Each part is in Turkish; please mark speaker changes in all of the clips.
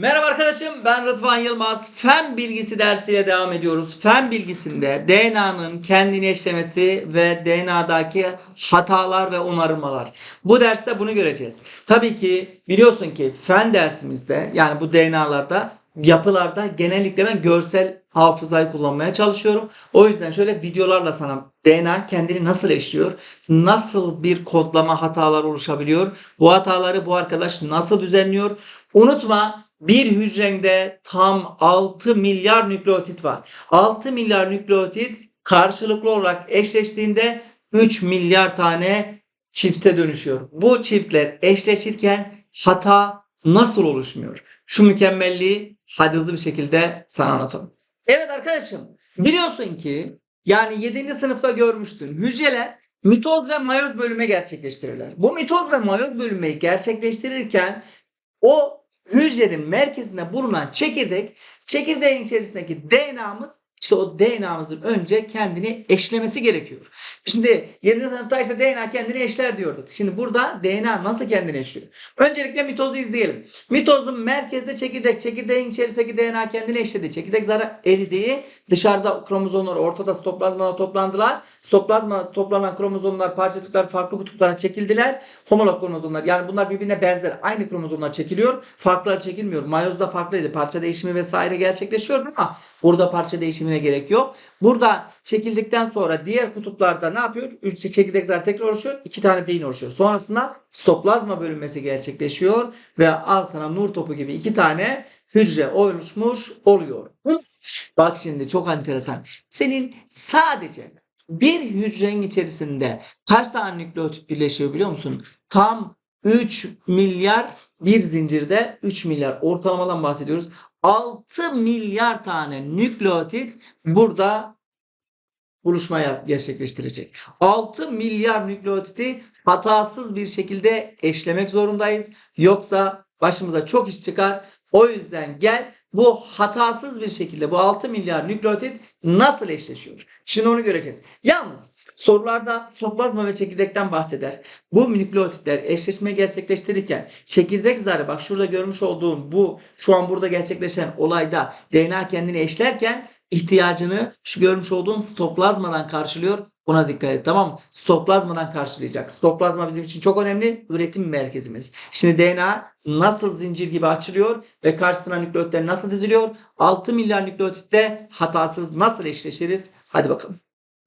Speaker 1: Merhaba arkadaşım ben Rıdvan Yılmaz. Fen bilgisi dersiyle devam ediyoruz. Fen bilgisinde DNA'nın kendini eşlemesi ve DNA'daki hatalar ve onarılmalar. Bu derste bunu göreceğiz. Tabii ki biliyorsun ki fen dersimizde yani bu DNA'larda yapılarda genellikle ben görsel hafızayı kullanmaya çalışıyorum. O yüzden şöyle videolarla sana DNA kendini nasıl eşliyor, nasıl bir kodlama hatalar oluşabiliyor, bu hataları bu arkadaş nasıl düzenliyor. Unutma bir hücrende tam 6 milyar nükleotit var. 6 milyar nükleotit karşılıklı olarak eşleştiğinde 3 milyar tane çifte dönüşüyor. Bu çiftler eşleşirken hata nasıl oluşmuyor? Şu mükemmelliği hadi hızlı bir şekilde sana anlatalım. Evet arkadaşım biliyorsun ki yani 7. sınıfta görmüştün. Hücreler mitoz ve mayoz bölünme gerçekleştirirler. Bu mitoz ve mayoz bölünmeyi gerçekleştirirken o hücrenin merkezinde bulunan çekirdek, çekirdeğin içerisindeki DNA'mız işte o DNA'mızın önce kendini eşlemesi gerekiyor. Şimdi 7. sınıfta işte DNA kendini eşler diyorduk. Şimdi burada DNA nasıl kendini eşliyor? Öncelikle mitozu izleyelim. Mitozun merkezde çekirdek, çekirdeğin içerisindeki DNA kendini eşledi. Çekirdek zarı eridiği, dışarıda kromozomlar ortada stoplazmada toplandılar. Stoplazma toplanan kromozomlar, parçacıklar farklı kutuplara çekildiler. Homolog kromozomlar yani bunlar birbirine benzer. Aynı kromozomlar çekiliyor. Farklar çekilmiyor. Mayozda farklıydı. Parça değişimi vesaire gerçekleşiyor ama burada parça değişimine gerek yok. Burada çekildikten sonra diğer kutuplarda ne yapıyor? Üç çekirdek zarı tekrar oluşuyor. iki tane beyin oluşuyor. Sonrasında stoplazma bölünmesi gerçekleşiyor ve al sana nur topu gibi iki tane hücre oluşmuş oluyor. Bak şimdi çok enteresan. Senin sadece bir hücrenin içerisinde kaç tane nükleotit birleşiyor biliyor musun? Tam 3 milyar bir zincirde 3 milyar ortalamadan bahsediyoruz. 6 milyar tane nükleotit burada buluşmaya gerçekleştirecek. 6 milyar nükleotiti hatasız bir şekilde eşlemek zorundayız. Yoksa başımıza çok iş çıkar. O yüzden gel bu hatasız bir şekilde bu 6 milyar nükleotit nasıl eşleşiyor? Şimdi onu göreceğiz. Yalnız sorularda stoplazma ve çekirdekten bahseder. Bu nükleotitler eşleşme gerçekleştirirken çekirdek zarı bak şurada görmüş olduğum bu şu an burada gerçekleşen olayda DNA kendini eşlerken ihtiyacını şu görmüş olduğun stoplazmadan karşılıyor. Buna dikkat et tamam mı? Stoplazmadan karşılayacak. Stoplazma bizim için çok önemli. Üretim merkezimiz. Şimdi DNA nasıl zincir gibi açılıyor ve karşısına nükleotitler nasıl diziliyor? 6 milyar nükleotitte hatasız nasıl eşleşiriz? Hadi bakalım.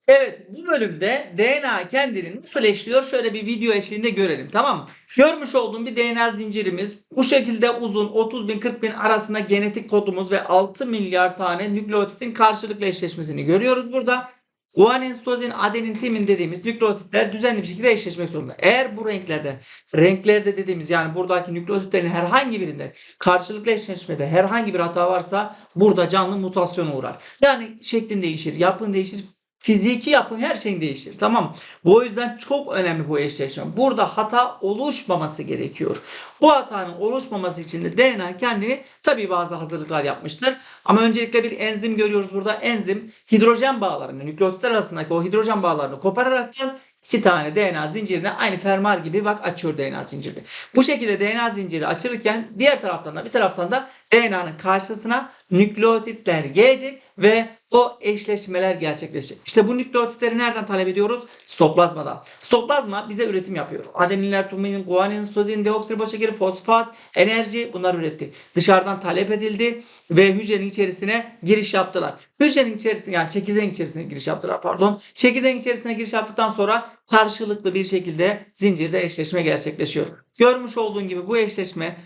Speaker 1: Evet bu bölümde DNA kendini nasıl eşliyor şöyle bir video eşliğinde görelim tamam mı? Görmüş olduğum bir DNA zincirimiz bu şekilde uzun 30 bin 40 bin arasında genetik kodumuz ve 6 milyar tane nükleotitin karşılıklı eşleşmesini görüyoruz burada. Guanin, sitozin, adenin, timin dediğimiz nükleotitler düzenli bir şekilde eşleşmek zorunda. Eğer bu renklerde, renklerde dediğimiz yani buradaki nükleotitlerin herhangi birinde karşılıklı eşleşmede herhangi bir hata varsa burada canlı mutasyona uğrar. Yani şeklin değişir, yapın değişir, fiziki yapın her şeyin değişir. Tamam. Bu yüzden çok önemli bu eşleşme. Burada hata oluşmaması gerekiyor. Bu hatanın oluşmaması için de DNA kendini tabii bazı hazırlıklar yapmıştır. Ama öncelikle bir enzim görüyoruz burada. Enzim hidrojen bağlarını, nükleotitler arasındaki o hidrojen bağlarını kopararaktan iki tane DNA zincirine aynı fermuar gibi bak açıyor DNA zincirini. Bu şekilde DNA zinciri açılırken diğer taraftan da bir taraftan da DNA'nın karşısına nükleotitler gelecek ve o eşleşmeler gerçekleşecek. İşte bu nükleotitleri nereden talep ediyoruz? Stoplazmadan. Stoplazma bize üretim yapıyor. Adeninler, tumin, guanin, sitozin, deoksiriboşekeri, fosfat, enerji bunlar üretti. Dışarıdan talep edildi ve hücrenin içerisine giriş yaptılar. Hücrenin içerisine yani çekirdeğin içerisine giriş yaptılar pardon. Çekirdeğin içerisine giriş yaptıktan sonra karşılıklı bir şekilde zincirde eşleşme gerçekleşiyor. Görmüş olduğun gibi bu eşleşme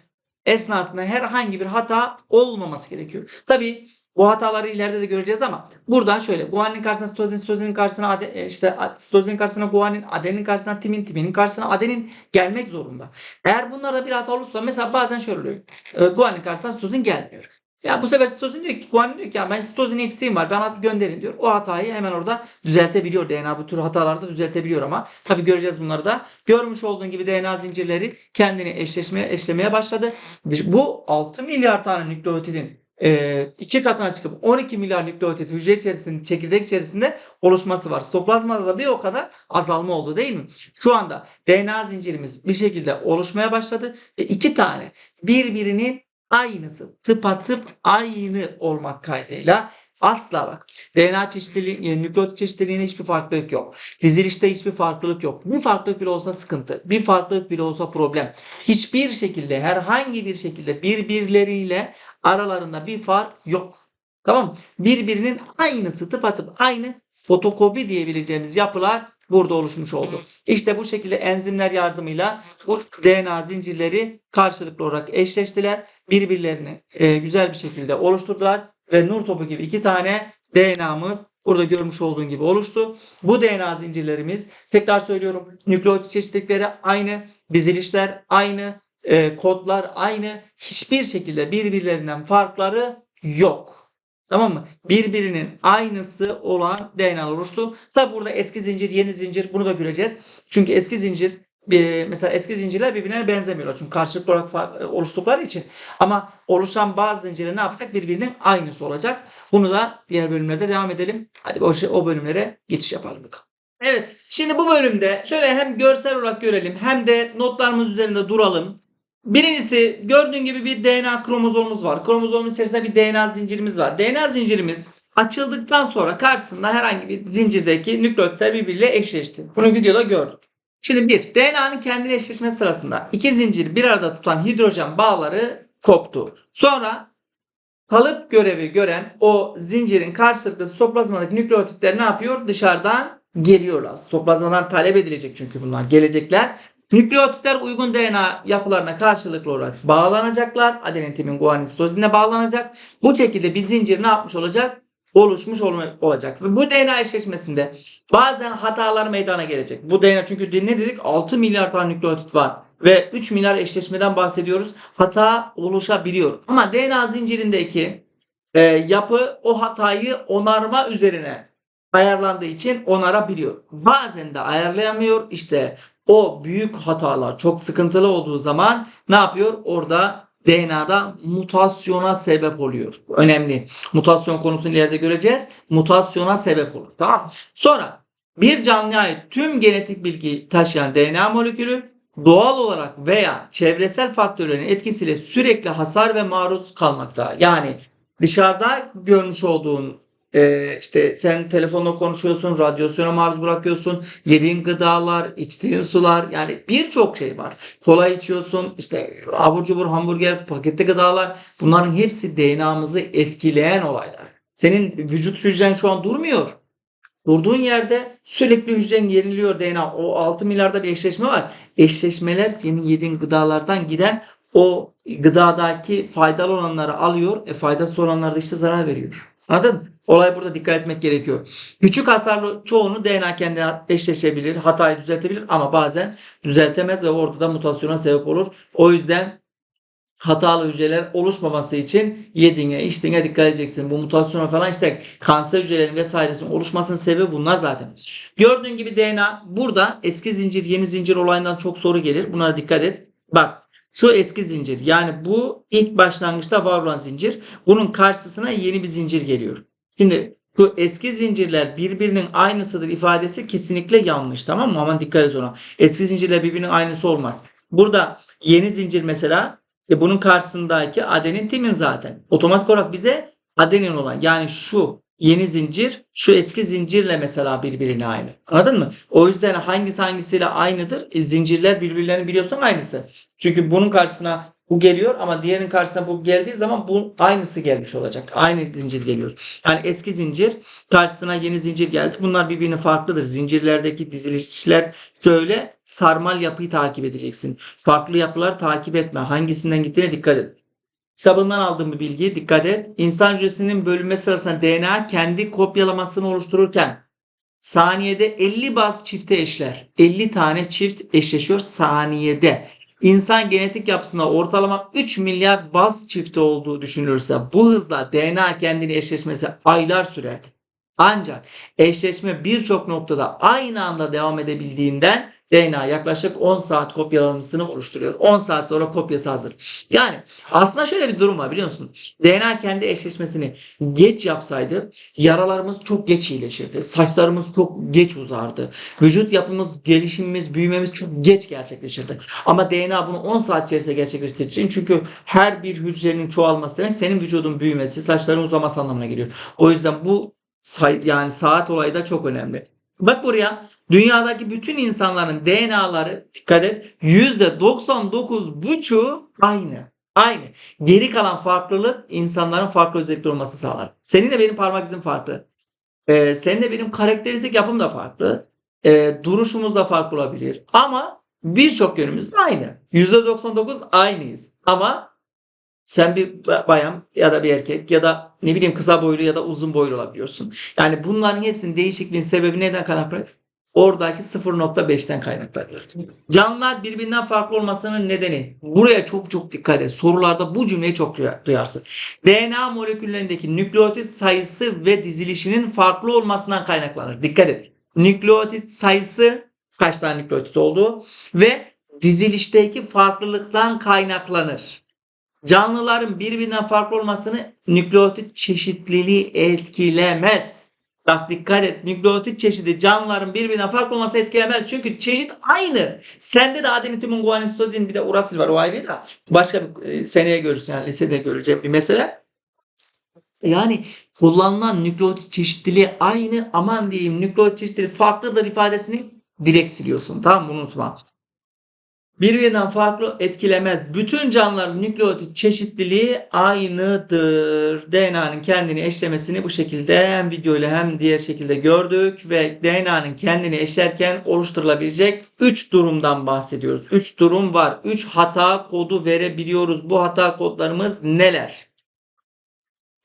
Speaker 1: esnasında herhangi bir hata olmaması gerekiyor. Tabii bu hataları ileride de göreceğiz ama buradan şöyle guanin karşısına sitozin, sitozinin karşısına ade, e, işte sitozinin karşısına guanin, adenin karşısına timin, timinin karşısına adenin gelmek zorunda. Eğer bunlarda bir hata olursa mesela bazen şöyle oluyor. E, guanin karşısına sitozin gelmiyor. Ya bu sefer sitozin diyor ki guanin diyor ki ya ben sitozin eksiğim var bana gönderin diyor. O hatayı hemen orada düzeltebiliyor DNA bu tür hatalarda düzeltebiliyor ama tabi göreceğiz bunları da. Görmüş olduğun gibi DNA zincirleri kendini eşleşmeye eşlemeye başladı. Bu 6 milyar tane nükleotidin e, iki katına çıkıp 12 milyar nükleotit hücre içerisinde, çekirdek içerisinde oluşması var. Stoplazmada da bir o kadar azalma oldu değil mi? Şu anda DNA zincirimiz bir şekilde oluşmaya başladı ve iki tane birbirinin aynısı tıpatıp aynı olmak kaydıyla asla bak DNA çeşitliliği, e, nükleotit çeşitliliğinde hiçbir farklılık yok. Dizilişte hiçbir farklılık yok. Bir farklılık bile olsa sıkıntı. Bir farklılık bile olsa problem. Hiçbir şekilde herhangi bir şekilde birbirleriyle aralarında bir fark yok. Tamam? Birbirinin aynısı tıpatıp aynı fotokopi diyebileceğimiz yapılar burada oluşmuş oldu. İşte bu şekilde enzimler yardımıyla bu DNA zincirleri karşılıklı olarak eşleştiler. Birbirlerini e, güzel bir şekilde oluşturdular ve nur topu gibi iki tane DNA'mız burada görmüş olduğun gibi oluştu. Bu DNA zincirlerimiz tekrar söylüyorum nükleotit çeşitlilikleri aynı, dizilişler aynı, e, kodlar aynı. Hiçbir şekilde birbirlerinden farkları yok. Tamam mı? Birbirinin aynısı olan DNA oluştu. Tabi burada eski zincir, yeni zincir bunu da göreceğiz. Çünkü eski zincir e, mesela eski zincirler birbirine benzemiyorlar. Çünkü karşılıklı olarak e, oluştukları için. Ama oluşan bazı zincirler ne yapacak? Birbirinin aynısı olacak. Bunu da diğer bölümlerde devam edelim. Hadi o, şey- o bölümlere geçiş yapalım bakalım. Evet. Şimdi bu bölümde şöyle hem görsel olarak görelim hem de notlarımız üzerinde duralım. Birincisi gördüğün gibi bir DNA kromozomumuz var. Kromozomun içerisinde bir DNA zincirimiz var. DNA zincirimiz açıldıktan sonra karşısında herhangi bir zincirdeki nükleotitler birbiriyle eşleşti. Bunu videoda gördük. Şimdi bir, DNA'nın kendine eşleşmesi sırasında iki zincir bir arada tutan hidrojen bağları koptu. Sonra kalıp görevi gören o zincirin karşılıklı sitoplazmadaki nükleotitler ne yapıyor? Dışarıdan geliyorlar. Sitoplazmadan talep edilecek çünkü bunlar gelecekler. Nükleotitler uygun DNA yapılarına karşılıklı olarak bağlanacaklar. Adenin, timin, guanin, sitozinle bağlanacak. Bu şekilde bir zincir ne yapmış olacak? Oluşmuş olacak. Ve bu DNA eşleşmesinde bazen hatalar meydana gelecek. Bu DNA çünkü ne dedik? 6 milyar tane nükleotit var. Ve 3 milyar eşleşmeden bahsediyoruz. Hata oluşabiliyor. Ama DNA zincirindeki e, yapı o hatayı onarma üzerine ayarlandığı için onarabiliyor. Bazen de ayarlayamıyor. İşte o büyük hatalar çok sıkıntılı olduğu zaman ne yapıyor? Orada DNA'da mutasyona sebep oluyor. Önemli. Mutasyon konusunu ileride göreceğiz. Mutasyona sebep olur. Tamam. Sonra bir canlıya ait tüm genetik bilgiyi taşıyan DNA molekülü doğal olarak veya çevresel faktörlerin etkisiyle sürekli hasar ve maruz kalmakta. Yani dışarıda görmüş olduğun e, işte sen telefonla konuşuyorsun, radyasyona maruz bırakıyorsun, yediğin gıdalar, içtiğin sular yani birçok şey var. Kola içiyorsun, işte abur cubur, hamburger, paketli gıdalar bunların hepsi DNA'mızı etkileyen olaylar. Senin vücut hücren şu an durmuyor. Durduğun yerde sürekli hücren yeniliyor DNA. O 6 milyarda bir eşleşme var. Eşleşmeler senin yediğin gıdalardan giden o gıdadaki faydalı olanları alıyor. E faydasız olanlar da işte zarar veriyor. Anladın? Olay burada dikkat etmek gerekiyor. Küçük hasarlı çoğunu DNA kendine eşleşebilir, hatayı düzeltebilir ama bazen düzeltemez ve orada da mutasyona sebep olur. O yüzden hatalı hücreler oluşmaması için yediğine içtiğine dikkat edeceksin. Bu mutasyona falan işte kanser hücrelerin vesairesinin oluşmasının sebebi bunlar zaten. Gördüğün gibi DNA burada eski zincir yeni zincir olayından çok soru gelir. Bunlara dikkat et. Bak şu eski zincir yani bu ilk başlangıçta var olan zincir. Bunun karşısına yeni bir zincir geliyor. Şimdi bu eski zincirler birbirinin aynısıdır ifadesi kesinlikle yanlış tamam mı? Aman dikkat et ona. Eski zincirler birbirinin aynısı olmaz. Burada yeni zincir mesela e bunun karşısındaki adenin timin zaten. Otomatik olarak bize adenin olan yani şu yeni zincir şu eski zincirle mesela birbirine aynı. Anladın mı? O yüzden hangisi hangisiyle aynıdır? E, zincirler birbirlerini biliyorsun aynısı. Çünkü bunun karşısına bu geliyor ama diğerinin karşısına bu geldiği zaman bu aynısı gelmiş olacak. Aynı zincir geliyor. Yani eski zincir karşısına yeni zincir geldi. Bunlar birbirine farklıdır. Zincirlerdeki dizilişler şöyle sarmal yapıyı takip edeceksin. Farklı yapılar takip etme. Hangisinden gittiğine dikkat et. Kitabından aldığım bir bilgi dikkat et. İnsan hücresinin bölünme sırasında DNA kendi kopyalamasını oluştururken saniyede 50 baz çifte eşler. 50 tane çift eşleşiyor saniyede. İnsan genetik yapısında ortalama 3 milyar baz çifti olduğu düşünülürse bu hızla DNA kendini eşleşmesi aylar sürerdi. Ancak eşleşme birçok noktada aynı anda devam edebildiğinden DNA yaklaşık 10 saat kopyalamasını oluşturuyor. 10 saat sonra kopyası hazır. Yani aslında şöyle bir durum var biliyor musun? DNA kendi eşleşmesini geç yapsaydı yaralarımız çok geç iyileşirdi. Saçlarımız çok geç uzardı. Vücut yapımız, gelişimimiz, büyümemiz çok geç gerçekleşirdi. Ama DNA bunu 10 saat içerisinde gerçekleştirdiği için çünkü her bir hücrenin çoğalması demek senin vücudun büyümesi, saçların uzaması anlamına geliyor. O yüzden bu yani saat olayı da çok önemli. Bak buraya dünyadaki bütün insanların DNA'ları dikkat et %99,5'u aynı. Aynı. Geri kalan farklılık insanların farklı özellikleri olması sağlar. Seninle benim parmak izim farklı. Ee, senin de benim karakteristik yapım da farklı. Ee, duruşumuz da farklı olabilir. Ama birçok yönümüz aynı. %99 aynıyız. Ama sen bir bayan ya da bir erkek ya da ne bileyim kısa boylu ya da uzun boylu olabiliyorsun. Yani bunların hepsinin değişikliğin sebebi neden kaynaklanıyor? Oradaki 0.5'ten kaynaklanıyor. Canlılar birbirinden farklı olmasının nedeni. Buraya çok çok dikkat et. Sorularda bu cümleyi çok duya- duyarsın. DNA moleküllerindeki nükleotit sayısı ve dizilişinin farklı olmasından kaynaklanır. Dikkat et. Nükleotit sayısı kaç tane nükleotit olduğu ve dizilişteki farklılıktan kaynaklanır. Canlıların birbirinden farklı olmasını nükleotit çeşitliliği etkilemez. Bak dikkat et. Nükleotit çeşidi canlıların birbirinden farklı olması etkilemez. Çünkü çeşit aynı. Sende de adenin, timin, bir de urasil var. O ayrı da. Başka bir e, seneye görürsün. Yani lisede göreceğim bir mesele. Yani kullanılan nükleotit çeşitliliği aynı. Aman diyeyim nükleotit çeşitliliği farklıdır ifadesini direkt siliyorsun. Tamam mı? Unutma. Birbirinden farklı etkilemez. Bütün canlıların nükleotit çeşitliliği aynıdır. DNA'nın kendini eşlemesini bu şekilde hem video ile hem diğer şekilde gördük ve DNA'nın kendini eşlerken oluşturulabilecek 3 durumdan bahsediyoruz. 3 durum var. 3 hata kodu verebiliyoruz. Bu hata kodlarımız neler?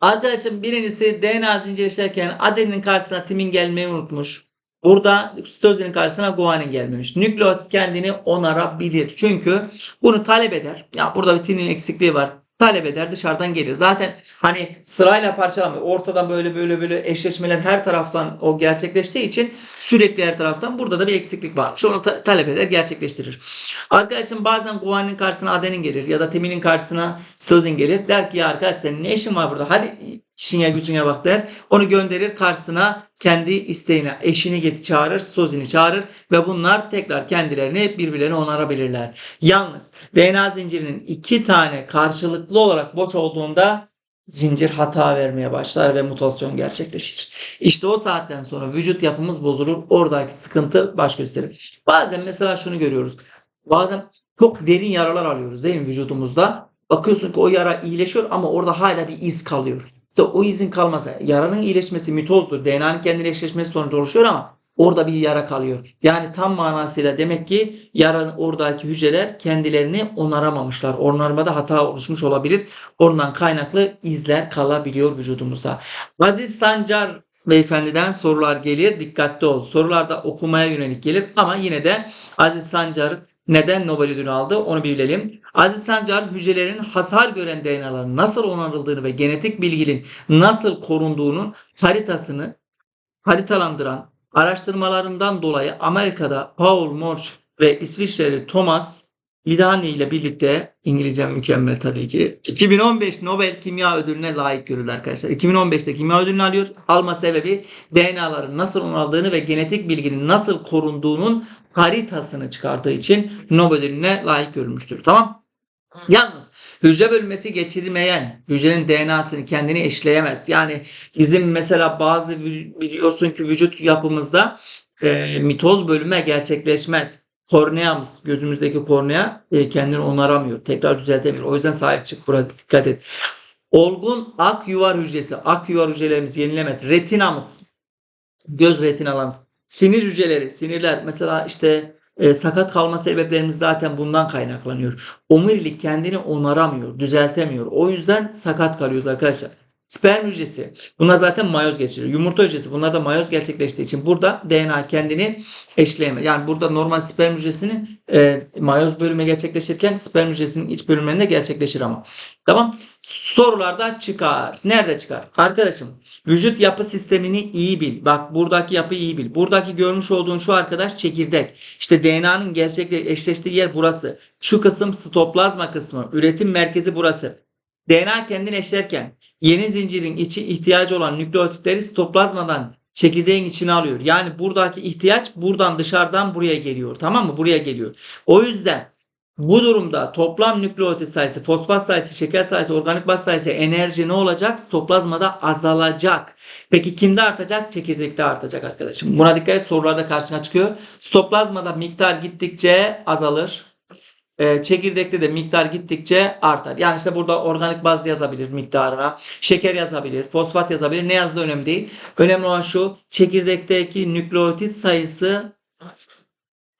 Speaker 1: Arkadaşım birincisi DNA zinciri eşlerken adeninin karşısına timin gelmeyi unutmuş. Burada sitozinin karşısına guanin gelmemiş. Nükleotit kendini onarabilir. Çünkü bunu talep eder. Ya burada bir tinin eksikliği var. Talep eder dışarıdan gelir. Zaten hani sırayla parçalamıyor. Ortadan böyle böyle böyle eşleşmeler her taraftan o gerçekleştiği için sürekli her taraftan burada da bir eksiklik var. Onu ta- talep eder gerçekleştirir. Arkadaşım bazen guanin karşısına adenin gelir ya da timinin karşısına sitozin gelir. Der ki ya arkadaş ne işin var burada? Hadi işine gücüne bak der. Onu gönderir karşısına kendi isteğine eşini get çağırır, sitozini çağırır ve bunlar tekrar kendilerini birbirlerine onarabilirler. Yalnız DNA zincirinin iki tane karşılıklı olarak boş olduğunda zincir hata vermeye başlar ve mutasyon gerçekleşir. İşte o saatten sonra vücut yapımız bozulur. Oradaki sıkıntı baş gösterir. Bazen mesela şunu görüyoruz. Bazen çok derin yaralar alıyoruz değil mi vücudumuzda? Bakıyorsun ki o yara iyileşiyor ama orada hala bir iz kalıyor. İşte o izin kalmasa yaranın iyileşmesi mitozdur. DNA'nın kendine eşleşmesi sonucu oluşuyor ama orada bir yara kalıyor. Yani tam manasıyla demek ki yaranın oradaki hücreler kendilerini onaramamışlar. Onarmada hata oluşmuş olabilir. Ondan kaynaklı izler kalabiliyor vücudumuzda. Aziz Sancar beyefendiden sorular gelir. Dikkatli ol. Sorularda okumaya yönelik gelir ama yine de Aziz Sancar neden Nobel ödülünü aldı onu bilelim. Aziz Sancar hücrelerin hasar gören DNA'ların nasıl onarıldığını ve genetik bilginin nasıl korunduğunun haritasını haritalandıran araştırmalarından dolayı Amerika'da Paul Morch ve İsviçreli Thomas Lidani ile birlikte İngilizcem mükemmel tabii ki. 2015 Nobel Kimya Ödülüne layık görüldü arkadaşlar. 2015'te kimya ödülünü alıyor. Alma sebebi DNA'ların nasıl onarıldığını ve genetik bilginin nasıl korunduğunun haritasını çıkardığı için Nobel ödülüne layık görülmüştür. Tamam? Yalnız hücre bölünmesi geçirmeyen hücrenin DNA'sını kendini eşleyemez. Yani bizim mesela bazı biliyorsun ki vücut yapımızda e, mitoz bölünme gerçekleşmez. Korneamız, gözümüzdeki kornea e, kendini onaramıyor. Tekrar düzeltemiyor. O yüzden sahip çık burada dikkat et. Olgun ak yuvar hücresi, ak yuvar hücrelerimiz yenilemez. Retinamız, göz retinalarımız, sinir hücreleri, sinirler mesela işte e, sakat kalma sebeplerimiz zaten bundan kaynaklanıyor. Omurilik kendini onaramıyor, düzeltemiyor. O yüzden sakat kalıyoruz arkadaşlar. sperm hücresi. Bunlar zaten mayoz geçiriyor. Yumurta hücresi. Bunlar da mayoz gerçekleştiği için burada DNA kendini eşleyemez. Yani burada normal sperm hücresinin e, mayoz bölümü gerçekleşirken sperm hücresinin iç bölümlerinde gerçekleşir ama. Tamam. Sorularda çıkar. Nerede çıkar? Arkadaşım vücut yapı sistemini iyi bil. Bak buradaki yapıyı iyi bil. Buradaki görmüş olduğun şu arkadaş çekirdek. İşte DNA'nın gerçekle eşleştiği yer burası. Şu kısım sitoplazma kısmı. Üretim merkezi burası. DNA kendini eşlerken yeni zincirin içi ihtiyacı olan nükleotitleri sitoplazmadan çekirdeğin içine alıyor. Yani buradaki ihtiyaç buradan dışarıdan buraya geliyor. Tamam mı? Buraya geliyor. O yüzden bu durumda toplam nükleotit sayısı, fosfat sayısı, şeker sayısı, organik baz sayısı, enerji ne olacak? Sitoplazmada azalacak. Peki kimde artacak? Çekirdekte artacak arkadaşım. Buna dikkat et sorularda karşına çıkıyor. Sitoplazmada miktar gittikçe azalır. Ee, çekirdekte de miktar gittikçe artar. Yani işte burada organik baz yazabilir miktarına. Şeker yazabilir. Fosfat yazabilir. Ne yazdığı önemli değil. Önemli olan şu. Çekirdekteki nükleotit sayısı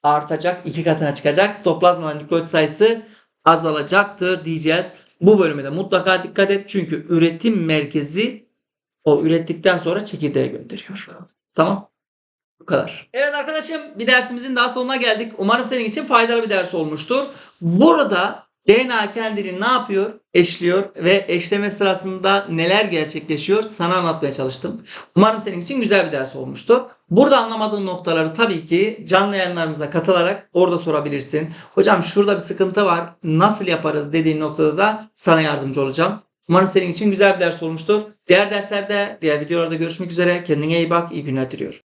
Speaker 1: artacak. iki katına çıkacak. Sitoplazmada nükleotit sayısı azalacaktır diyeceğiz. Bu bölüme de mutlaka dikkat et. Çünkü üretim merkezi o ürettikten sonra çekirdeğe gönderiyor. Tamam. Bu kadar. Evet arkadaşım bir dersimizin daha sonuna geldik. Umarım senin için faydalı bir ders olmuştur. Burada DNA kendini ne yapıyor? Eşliyor ve eşleme sırasında neler gerçekleşiyor sana anlatmaya çalıştım. Umarım senin için güzel bir ders olmuştur. Burada anlamadığın noktaları tabii ki canlı yayınlarımıza katılarak orada sorabilirsin. Hocam şurada bir sıkıntı var nasıl yaparız dediğin noktada da sana yardımcı olacağım. Umarım senin için güzel bir ders olmuştur. Diğer derslerde, diğer videolarda görüşmek üzere. Kendine iyi bak, iyi günler diliyorum.